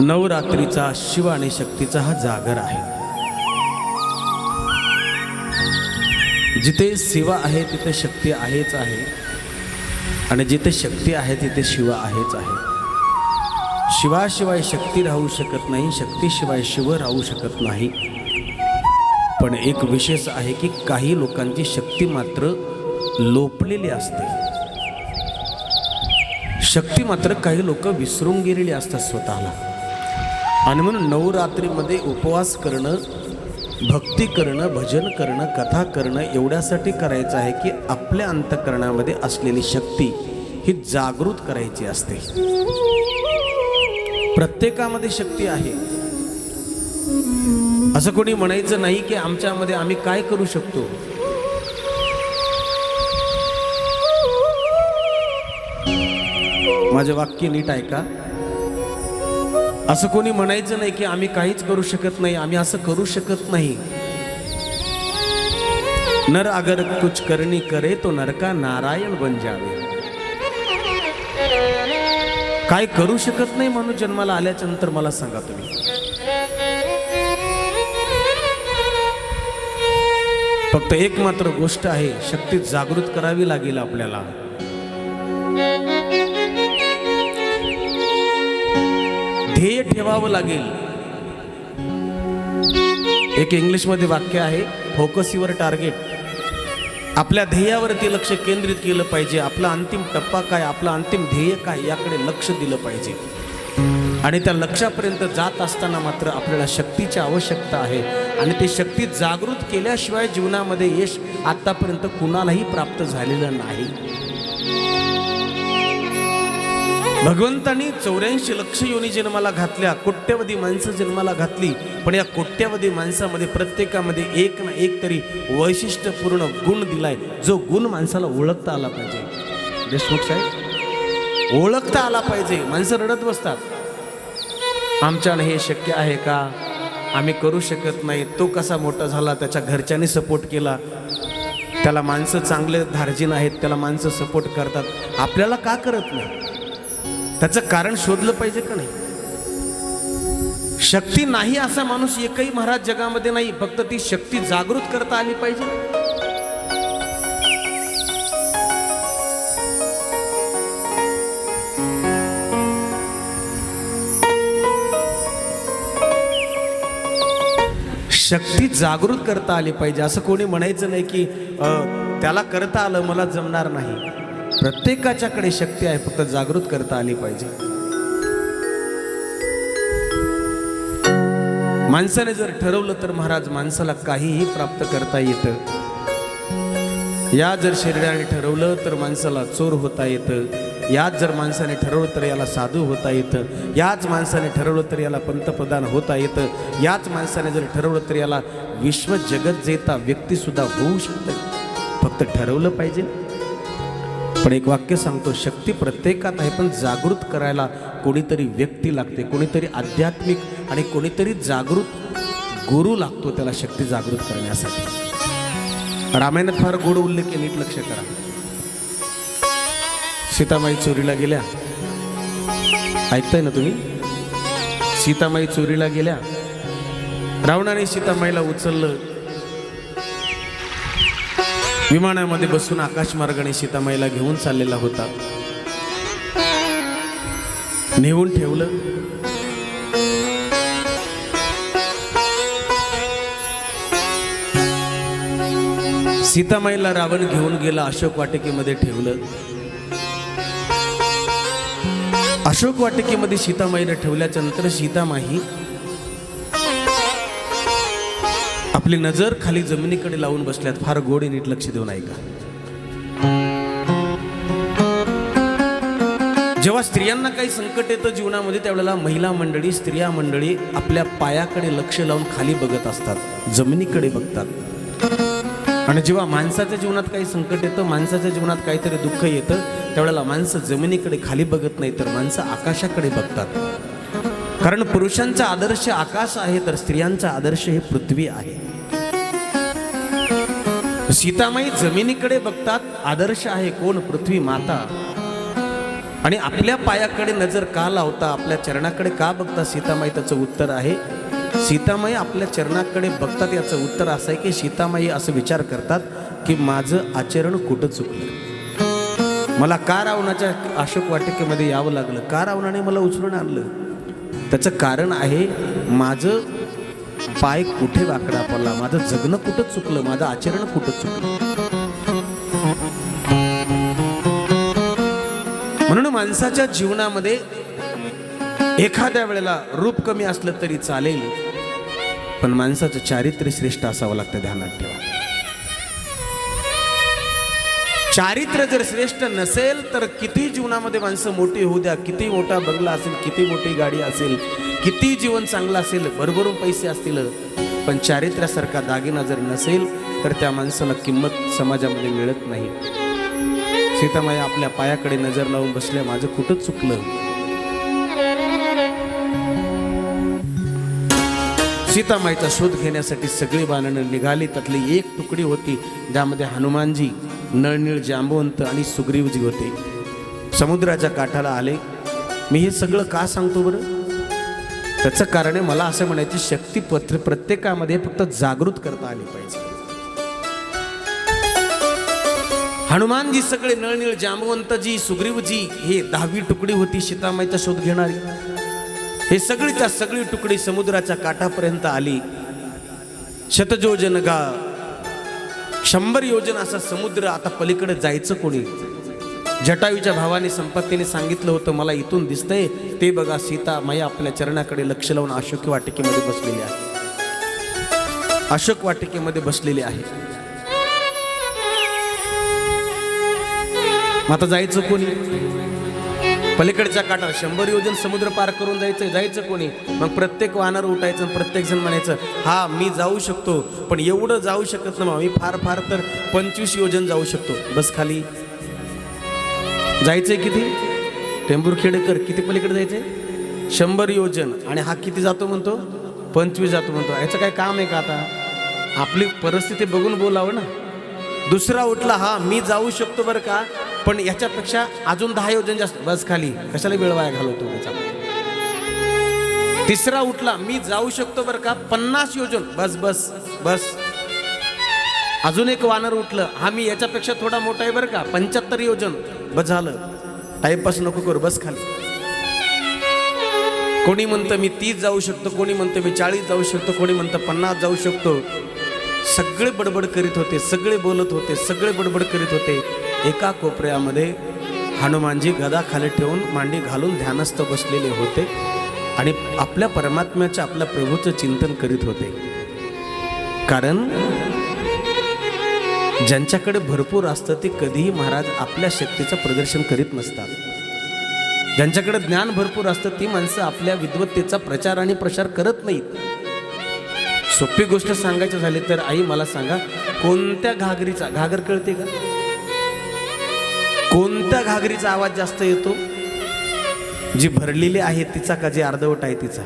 नवरात्रीचा शिव आणि शक्तीचा हा जागर आहे. जिथे शिवा आहे तिथे शक्ती आहेच आहे. आणि जिथे शक्ती आहे तिथे शिव आहेच आहे. शिवाशिवाय शक्ती राहू शकत नाही शक्तीशिवाय शिव राहू शकत नाही. पण एक विशेष आहे की काही लोकांची शक्ती मात्र लोपलेली असते. शक्ती मात्र काही लोक विसरून गेलेली असतात स्वतःला. आणि म्हणून नवरात्रीमध्ये उपवास करणं भक्ती करणं भजन करणं कथा करणं एवढ्यासाठी करायचं आहे की आपल्या अंतकरणामध्ये असलेली शक्ती ही जागृत करायची असते. प्रत्येकामध्ये शक्ती आहे. असं कोणी म्हणायचं नाही की आमच्यामध्ये आम्ही काय करू शकतो. माझे वाक्य नीट ऐका. असं कोणी म्हणायचं नाही की आम्ही काहीच करू शकत नाही आम्ही असं करू शकत नाही. नर अगर कुछ करणी करे तो नरका नारायण बन जावे. काय करू शकत नाही माणूस जन्माला आल्याच्यानंतर मला सांगा तुम्ही. फक्त एक मात्र गोष्ट आहे शक्ती जागृत करावी लागेल आपल्याला. ध्येय ठेवावं लागेल. एक इंग्लिशमध्ये वाक्य आहे फोकस युअर टार्गेट आपल्या ध्येयावरती लक्ष केंद्रित केलं पाहिजे. आपला अंतिम टप्पा काय आपला अंतिम ध्येय काय याकडे लक्ष दिलं पाहिजे. आणि त्या लक्षापर्यंत जात असताना मात्र आपल्याला शक्तीची आवश्यकता आहे. आणि ती शक्ती जागृत केल्याशिवाय जीवनामध्ये यश आत्तापर्यंत कुणालाही प्राप्त झालेलं नाही. भगवंतानी चौऱ्याऐंशी लक्ष योनी जन्माला घातल्या कोट्यवधी माणसं जन्माला घातली पण या कोट्यवधी माणसामध्ये प्रत्येकामध्ये एक ना एक तरी वैशिष्ट्यपूर्ण गुण दिलाय जो गुण माणसाला ओळखता आला पाहिजे. देशमुख साहेब ओळखता आला पाहिजे. माणसं रडत बसतात. आमच्यानं हे शक्य आहे का? आम्ही करू शकत नाही. तो कसा मोठा झाला त्याच्या घरच्यांनी सपोर्ट केला. त्याला माणसं चांगले धार्जिन आहेत त्याला माणसं सपोर्ट करतात. आपल्याला का करत नाही? त्याचं कारण शोधलं पाहिजे का नाही? शक्ती नाही असा माणूस एकही महाराज जगामध्ये नाही फक्त ती शक्ती जागृत करता आली पाहिजे? शक्ती जागृत करता आली पाहिजे. असं कोणी म्हणायचं नाही की त्याला करता आलं मला जमणार नाही. प्रत्येकाच्याकडे शक्ती आहे फक्त जागृत करता आली पाहिजे. माणसाने जर ठरवलं तर महाराज माणसाला काहीही प्राप्त करता येतं. या जर शरीराने ठरवलं तर माणसाला चोर होता येतं. याच जर माणसाने ठरवलं तर याला साधू होता येतं. याच माणसाने ठरवलं तर याला पंतप्रधान होता येतं. याच माणसाने जर ठरवलं तर याला विश्व जगत जेता व्यक्तीसुद्धा होऊ शकतं. फक्त ठरवलं पाहिजे. पण एक वाक्य सांगतो शक्ती प्रत्येकात आहे पण जागृत करायला कोणीतरी व्यक्ती लागते कोणीतरी आध्यात्मिक आणि कोणीतरी जागृत गुरु लागतो त्याला शक्ती जागृत करण्यासाठी. रामायणात फार गोड उल्लेख आहे नीट लक्ष करा. सीतामाई चोरीला गेल्या. ऐकताय ना तुम्ही? सीतामाई चोरीला गेल्या. रावणाने सीतामाईला उचललं. विमानामध्ये बसून आकाशमार्गाने सीतामाईला घेऊन चाललेला होता. नेऊन ठेवलं. सीतामाईला रावण घेऊन गेला अशोक वाटिकेमध्ये ठेवलं. अशोक वाटिकेमध्ये सीतामाईला ठेवल्याच्या नंतर सीतामाही आपली नजर खाली जमिनीकडे लावून बसल्यात. फार गोडी नीट लक्ष देऊन ऐका. जेव्हा स्त्रियांना काही संकट येतं जीवनामध्ये त्यावेळेला महिला मंडळी स्त्रिया मंडळी आपल्या पायाकडे लक्ष लावून खाली बघत असतात. जमिनीकडे बघतात. आणि जेव्हा माणसाच्या जीवनात काही संकट येतं माणसाच्या जीवनात काहीतरी दुःख येतं त्यावेळेला माणसं जमिनीकडे खाली बघत नाही तर माणसं आकाशाकडे बघतात. कारण पुरुषांचा आदर्श आकाश आहे तर स्त्रियांचा आदर्श हे पृथ्वी आहे. सीतामाई जमिनीकडे बघतात आदर्श आहे कोण? पृथ्वी माता. आणि आपल्या पायाकडे नजर का लावता आपल्या चरणाकडे का बघता सीतामाई? त्याचं उत्तर आहे सीतामाई आपल्या चरणाकडे बघतात याचं उत्तर असं आहे की सीतामाई असं विचार करतात की माझं आचरण कुठं चुकलं? मला का रावणाच्या अशोक वाटिकेमध्ये यावं लागलं? का रावणाने मला उचलून आणलं? त्याचं कारण आहे माझं पाय कुठे वाकडा पडला? माझं जगणं कुठं चुकलं? माझं आचरण कुठं चुकलं? म्हणून माणसाच्या जीवनामध्ये एखाद्या वेळेला रूप कमी असलं तरी चालेल पण माणसाचं चारित्र्य श्रेष्ठ असावं लागतं ध्यानात ठेवा. चारित्र्य जर श्रेष्ठ नसेल तर किती जीवनामध्ये माणसं मोठी होऊ द्या किती मोठा बंगला असेल किती मोठी गाडी असेल किती जीवन चांगलं असेल भरभरून पैसे असतील पण चारित्र्यासारखा दागिना जर नसेल तर त्या माणसाला किंमत समाजामध्ये मिळत नाही. सीतामाई आपल्या पायाकडे नजर लावून बसल्या माझं कुठं चुकलं? सीतामाईचा शोध घेण्यासाठी सगळी बाणणं निघाली त्यातली एक तुकडी होती ज्यामध्ये हनुमानजी नळनीळ जांबवंत आणि सुग्रीवजी होते. समुद्राच्या काठाला आले. मी हे सगळं का सांगतो बरं? त्याचं कारण आहे मला असं म्हणायची शक्ती पत्र प्रत्येकामध्ये फक्त जागृत करता आली पाहिजे. हनुमानजी सगळे नळनीळ जांबवंतजी सुग्रीवजी हे दहावी तुकडी होती सीतामाईचा शोध घेणारी. हे सगळीच्या सगळी तुकडी समुद्राच्या काठापर्यंत आली. शतजोजन गा शंभर योजन असा समुद्र आता पलीकडे जायचं कोणी? जटायूच्या भावाने संपत्तीने सांगितलं होतं मला इथून दिसतंय ते बघा सीता माया आपल्या चरणाकडे लक्ष लावून अशोक वाटिकेमध्ये बसलेली आहे. अशोक वाटिकेमध्ये बसलेली आहे. मग आता जायचं कोणी? पलीकडच्या काठावर शंभर योजन समुद्र पार करून जायचं जायचं कोणी? मग प्रत्येक वाहनावर उठायचं प्रत्येक जण म्हणायचं हा मी जाऊ शकतो पण एवढं जाऊ शकत नाही मी फार फार तर पंचवीस योजन जाऊ शकतो. बस खाली. जायचंय किती? टेंभूरखेडेकर किती पलीकडे जायचंय? शंभर योजन. आणि हा किती जातो म्हणतो? पंचवीस जातो म्हणतो. याचं काय काम आहे का आता? आपली परिस्थिती बघून बोलावं ना. दुसरा उठला हा मी जाऊ शकतो बरं का? पण याच्यापेक्षा अजून दहा योजन जास्त. बस खाली. कशाला वेळ वाया घालवतो त्याचा? तिसरा उठला मी जाऊ शकतो बरं का? पन्नास योजन. बस बस बस. अजून एक वानर उठलं हा मी याच्यापेक्षा थोडा मोठा आहे बरं का? पंच्याहत्तर योजन. बस झालं. टाईमपास नको करू बस खाली. कोणी म्हणतं मी तीस जाऊ शकतो कोणी म्हणतं मी चाळीस जाऊ शकतो कोणी म्हणतं पन्नास जाऊ शकतो. सगळे बडबड करीत होते सगळे बोलत होते सगळे बडबड करीत होते. एका कोपऱ्यामध्ये हनुमानजी गदा खाली ठेवून मांडी घालून ध्यानस्थ बसलेले होते आणि आपल्या परमात्म्याच्या आपल्या प्रभूचं चिंतन करीत होते. कारण ज्यांच्याकडे भरपूर असतं ते कधीही महाराज आपल्या शक्तीचं प्रदर्शन करीत नसतात. ज्यांच्याकडे ज्ञान भरपूर असतं ती माणसं आपल्या विद्वत्तेचा प्रचार आणि प्रसार करत नाहीत. सोपी गोष्ट सांगायची झाली तर आई मला सांगा कोणत्या घागरीचा घागर कळते का? कोणत्या घागरीचा आवाज जास्त येतो? जी भरलेली आहे तिचा का जी अर्धवट आहे तिचा?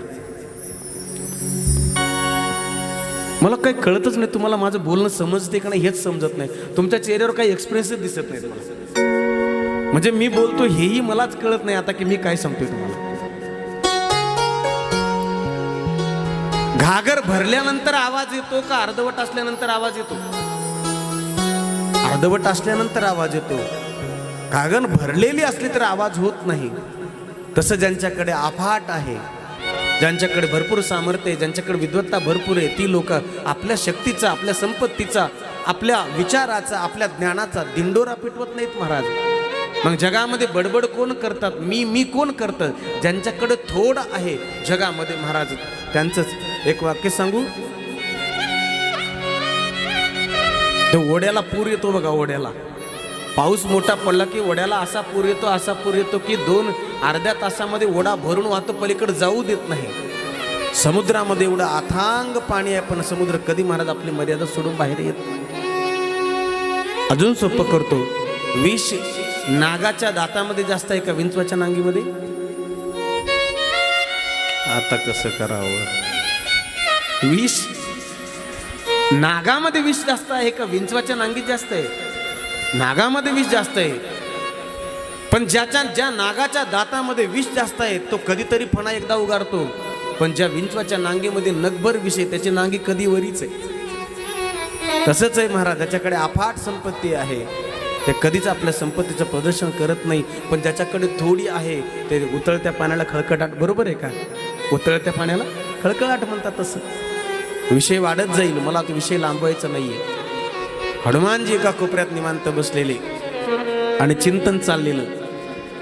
मला काही कळतच नाही तुम्हाला माझं बोलणं समजते का नाही हेच समजत नाही. तुमच्या चेहऱ्यावर काही एक्सप्रेसच दिसत नाही तुम्हाला म्हणजे मी बोलतो हेही मलाच कळत नाही आता की मी काय सांगतोय तुम्हाला. घागर भरल्यानंतर आवाज येतो का अर्धवट असल्यानंतर आवाज येतो? अर्धवट असल्यानंतर आवाज येतो. घागर भरलेली असली तर आवाज होत नाही. तसं ज्यांच्याकडे आफाट आहे ज्यांच्याकडे भरपूर सामर्थ्य आहे ज्यांच्याकडे विद्वत्ता भरपूर आहे ती लोक आपल्या शक्तीचा आपल्या संपत्तीचा आपल्या विचाराचा आपल्या ज्ञानाचा दिंडोरा पिटवत नाहीत महाराज. मग जगामध्ये बडबड कोण करतात? मी मी कोण करतं? ज्यांच्याकडे थोडं आहे जगामध्ये महाराज त्यांचंच. एक वाक्य सांगू? तो ओढ्याला पूर येतो बघा ओढ्याला. पाऊस मोठा पडला की ओढ्याला असा पूर येतो असा पूर येतो की दोन अर्ध्या तासामध्ये ओढा भरून वाहतो पलीकडे जाऊ देत नाही. समुद्रामध्ये एवढं अथांग पाणी आहे पण समुद्र कधी महाराज आपली मर्यादा सोडून बाहेर येत. अजून सोपं करतो. विष नागाच्या दातामध्ये जास्त आहे का विंचवाच्या नांगीमध्ये? आता कसं करावं? विष नागामध्ये विष जास्त आहे का विंचवाच्या नांगीत जास्त आहे? नागामध्ये विष जास्त आहे. पण ज्याच्या ज्या नागाच्या दातामध्ये विष जास्त आहे तो कधीतरी फणा एकदा उगारतो. पण ज्या विंचवाच्या नांगीमध्ये नगभर विष आहे त्याची नांगी कधी वरीच आहे तसंच आहे महाराज ज्याच्याकडे अफाट संपत्ती आहे ते कधीच आपल्या संपत्तीचं प्रदर्शन करत नाही. पण ज्याच्याकडे थोडी आहे ते उतळत्या पाण्याला खळकटाट बरोबर आहे का? उतळत्या पाण्याला खळकळाट म्हणतात तसं. विषय वाढत जाईल मला तो विषय लांबवायचा नाहीये. हनुमानजी एका कोपऱ्यात निवांत बसलेले आणि चिंतन चाललेलं.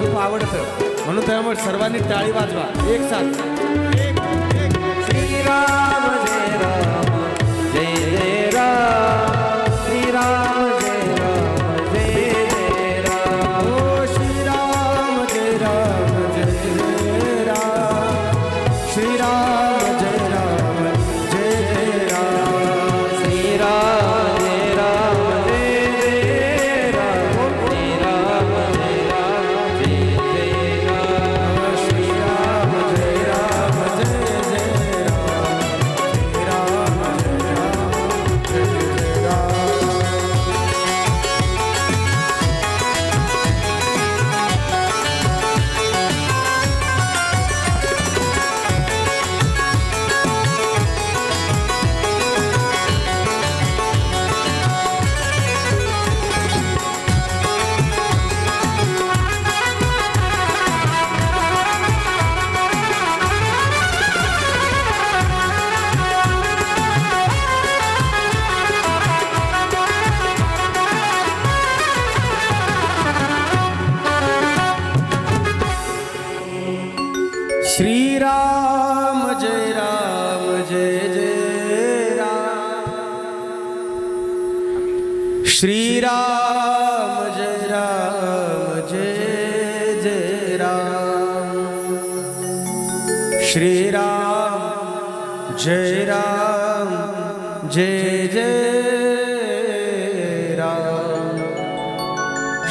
खूप आवडतं. म्हणून त्यामुळे सर्वांनी टाळी वाजवा. एक साथ. श्रीराम.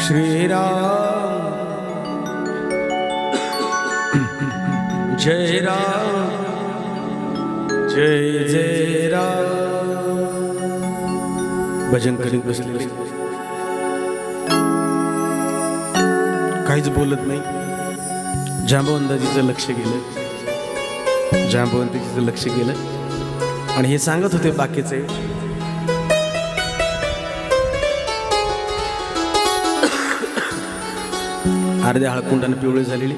श्रीराम। जय राम। जय जय राम भजन करीत बसले काहीच बोलत नाही. जांबवंदाजीचं लक्ष गेलं. जांबवंतीचं लक्ष गेलं. आणि हे सांगत होते बाकीचे. अर्ध्या हळकुंडाने पिवळी झालेली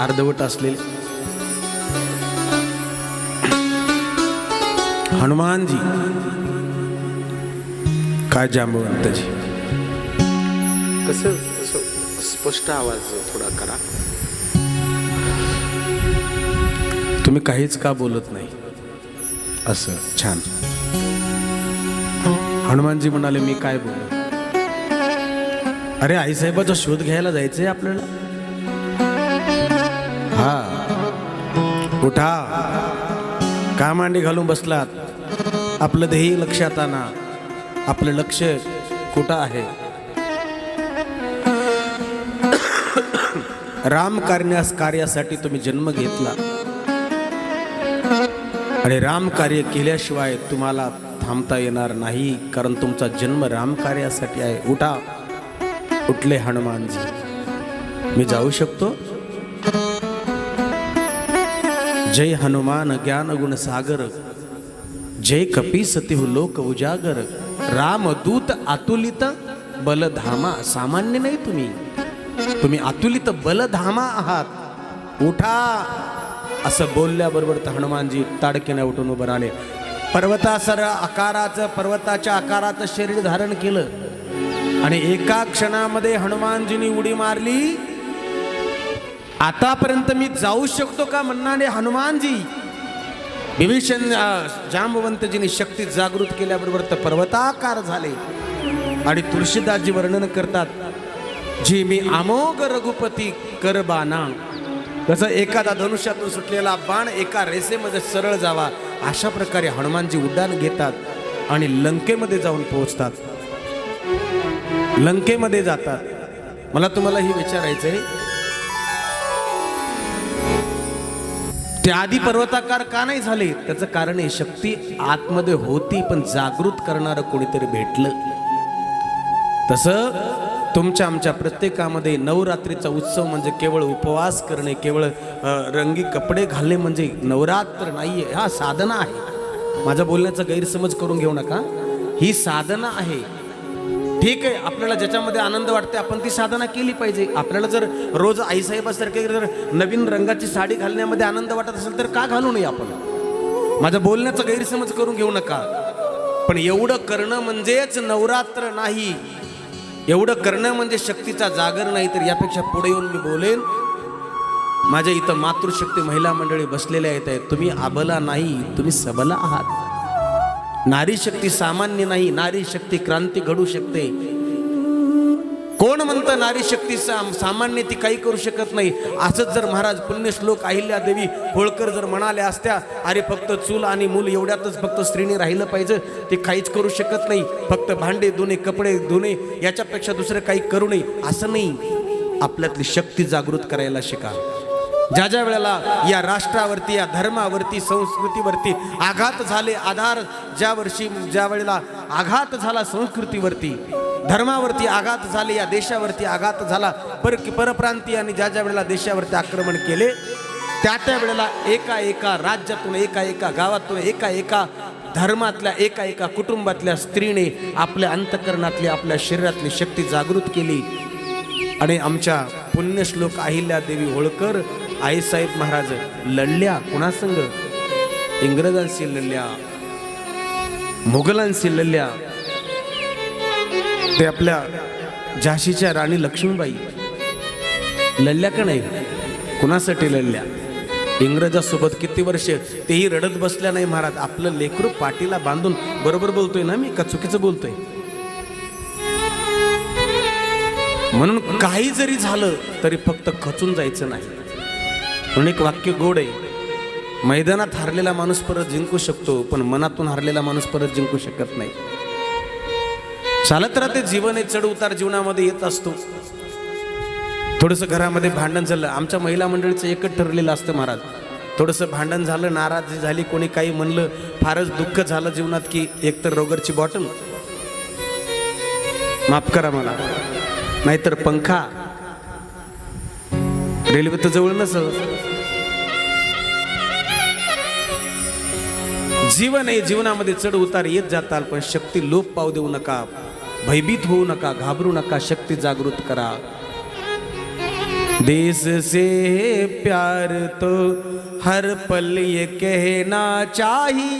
अर्धवट असलेली. हनुमानजी काय जांबवंतजी कसं कसं स्पष्ट आवाज थोडा करा. तुम्ही काहीच का बोलत नाही? असं छान. हनुमानजी म्हणाले मी काय बोलू? अरे आईसाहेबाचा शोध घ्यायला जायचंय आपल्याला. हा. उठा. का मांडी घालून बसलात. आपलं ध्येय लक्षात आणा. आपलं लक्ष कुठं आहे? राम करण्यास कार्यासाठी तुम्ही जन्म घेतला. आणि राम कार्य केल्याशिवाय तुम्हाला थांबता येणार नाही कारण तुमचा जन्म राम कार्यासाठी आहे. उठा. उठले हनुमानजी. मी जाऊ शकतो? जय हनुमान ज्ञान गुण सागर जय कपी सतिहु लोक उजागर राम दूत अतुलित बलधामा सामान्य नाही तुम्ही. तुम्ही अतुलित बलधामा आहात. उठा! असं बोलल्याबरोबर तर हनुमानजी ताडकेने उठून उभं राहिले. पर्वतासर आकाराचं पर्वताच्या आकाराचं शरीर धारण केलं. आणि एका क्षणामध्ये हनुमानजीनी उडी मारली. आतापर्यंत मी जाऊ शकतो का म्हणणारे हनुमानजी? विभीषण जांबवंतजीने शक्ती जागृत केल्याबरोबर तर पर्वताकार झाले. आणि तुळशीदासजी वर्णन करतात जी मी अमोघ रघुपती करबाना. जसं एखादा धनुष्यातून सुटलेला बाण एका रेसेमध्ये सरळ जावा. अशा प्रकारे हनुमानजी उड्डाण घेतात आणि लंकेमध्ये जाऊन पोहोचतात. लंकेमध्ये जातात. मला तुम्हाला हे विचारायचंय. ते आधी पर्वताकार का नाही झाले? त्याचं कारण आहे शक्ती आतमध्ये होती पण जागृत करणारं कोणीतरी भेटलं. तसं तुमच्या आमच्या प्रत्येकामध्ये नवरात्रीचा उत्सव म्हणजे केवळ उपवास करणे केवळ रंगी कपडे घालणे म्हणजे नवरात्र नाही हा साधना आहे. माझ्या बोलण्याचा गैरसमज करून घेऊ नका. ही साधना आहे. ठीक आहे आपल्याला ज्याच्यामध्ये आनंद वाटते आपण ती साधना केली पाहिजे. आपल्याला जर रोज आईसाहेबासारखे जर नवीन रंगाची साडी घालण्यामध्ये आनंद वाटत असेल तर का घालू नये आपण? माझ्या बोलण्याचा गैरसमज करून घेऊ नका. पण एवढं करणं म्हणजेच नवरात्र नाही. एवढं करणं म्हणजे शक्तीचा जागर नाही तर यापेक्षा पुढे येऊन मी बोलेन. माझ्या इथं मातृशक्ती महिला मंडळी बसलेल्या येत आहेत. तुम्ही आबला नाही तुम्ही सबला आहात. नारी शक्ती सामान्य नाही नारी शक्ती क्रांती घडू शकते. कोण म्हणतं नारी शक्ती साम- सामान्य ती काही करू शकत नाही? असंच जर महाराज पुण्यश्लोक अहिल्या देवी होळकर जर म्हणाल्या असत्या अरे फक्त चूल आणि मूल एवढ्यातच फक्त स्त्रीने राहिलं पाहिजे ते काहीच करू शकत नाही. फक्त भांडे धुणे कपडे धुणे याच्यापेक्षा दुसरं काही करू नये. असं नाही. आपल्यातली शक्ती जागृत करायला शिका. ज्या ज्या वेळेला या राष्ट्रावरती या धर्मावरती संस्कृतीवरती आघात झाले आधार ज्या वर्षी ज्या वेळेला आघात झाला संस्कृतीवरती धर्मावरती आघात झाले या देशावरती आघात झाला पर परप्रांती आणि ज्या ज्या वेळेला देशावरती आक्रमण केले त्या त्या वेळेला एका एका राज्यातून एका एका गावातून एका एका धर्मातल्या एका एका कुटुंबातल्या स्त्रीने आपल्या अंतकरणातली आपल्या शरीरातली शक्ती जागृत केली. आणि आमच्या पुण्यश्लोक अहिल्या देवी होळकर आईसाहेब महाराज लढल्या कुणासंग इंग्रजांशी लढल्या मुघलांशी लढल्या. ते आपल्या झाशीच्या राणी लक्ष्मीबाई. लढल्या का नाही? कुणासाठी लढल्या? इंग्रजासोबत किती वर्ष? तेही रडत बसल्या नाही महाराज. आपलं लेकरू पाठीला बांधून बरोबर बोलतोय ना मी का चुकीचं बोलतोय? म्हणून काही जरी झालं तरी फक्त खचून जायचं नाही. म्हणून एक वाक्य गोड आहे. मैदानात हारलेला माणूस परत जिंकू शकतो पण मनातून हारलेला माणूस परत जिंकू शकत नाही. चालत राहते जीवन हे चढ उतार जीवनामध्ये येत असतो. थोडंसं घरामध्ये भांडण झालं आमच्या महिला मंडळीचं एकच ठरलेलं असतं महाराज. थोडंसं भांडण झालं नाराजी झाली कोणी काही म्हणलं फारच दुःख झालं जीवनात की एकतर रोगरची बॉटल. माफ करा मला. नाहीतर पंखा. रेल्वे तर जवळ नस जीवन आहे जीवनामध्ये चढ उतार येत जाताल पण शक्ती लोप पाव देऊ नका. भयभीत होऊ नका घाबरू नका शक्ती जागृत करा. देश से प्यार तो हर पल ये कहना चाहिए